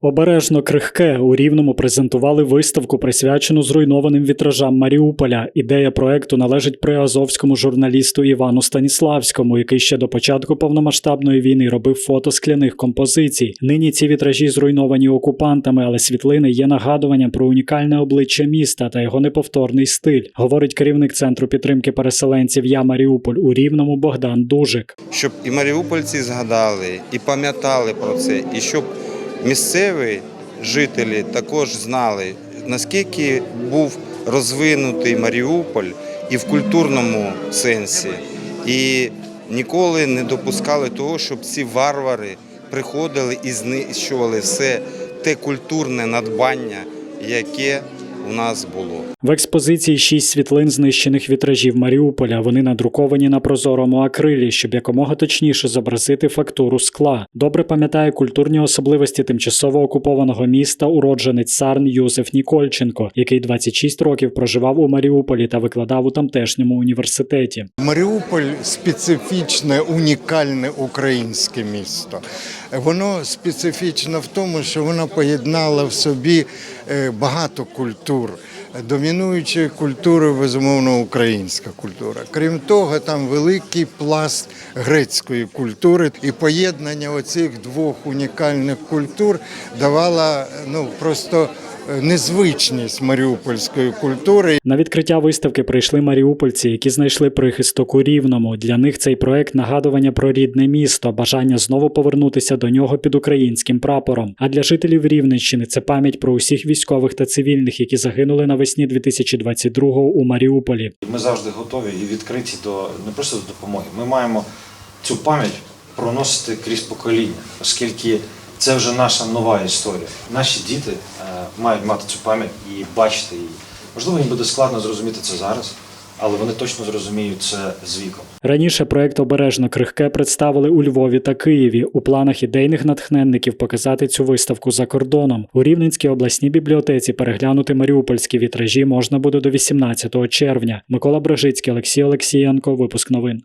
Обережно крихке у Рівному презентували виставку, присвячену зруйнованим вітражам Маріуполя. Ідея проекту належить приазовському журналісту Івану Станіславському, який ще до початку повномасштабної війни робив фото скляних композицій. Нині ці вітражі зруйновані окупантами, але світлини є нагадуванням про унікальне обличчя міста та його неповторний стиль, говорить керівник центру підтримки переселенців Я Маріуполь у Рівному Богдан Дужик. щоб і маріупольці згадали, і пам'ятали про це, і щоб місцеві жителі також знали, наскільки був розвинутий Маріуполь і в культурному сенсі, і ніколи не допускали того, щоб ці варвари приходили і знищували все те культурне надбання, яке у нас було. В експозиції шість світлин знищених вітражів Маріуполя. Вони надруковані на прозорому акрилі, щоб якомога точніше зобразити фактуру скла. Добре пам'ятає культурні особливості тимчасово окупованого міста уродженець Сарн Юзеф Нікольченко, який 26 років проживав у Маріуполі та викладав у тамтешньому університеті. Маріуполь специфічне, унікальне українське місто. Воно специфічне в тому, що воно поєднало в собі багато культур. Домінуючою культурою, безумовно, українська культура. Крім того, там великий пласт грецької культури, і поєднання оцих двох унікальних культур давало ну просто е, незвичність маріупольської культури. На відкриття виставки прийшли маріупольці, які знайшли прихисток у Рівному. Для них цей проект нагадування про рідне місто, бажання знову повернутися до нього під українським прапором. А для жителів Рівненщини це пам'ять про усіх військових та цивільних, які загинули навесні 2022-го у Маріуполі. Ми завжди готові і відкриті до не просто до допомоги. Ми маємо цю пам'ять проносити крізь покоління, оскільки це вже наша нова історія. Наші діти е, мають мати цю пам'ять і бачити її. Можливо, їм буде складно зрозуміти це зараз, але вони точно зрозуміють це з віком. Раніше проект обережно крихке представили у Львові та Києві. У планах ідейних натхненників показати цю виставку за кордоном. У Рівненській обласній бібліотеці переглянути маріупольські вітражі можна буде до 18 червня. Микола Брожицький, Олексій Олексієнко. Випуск новин.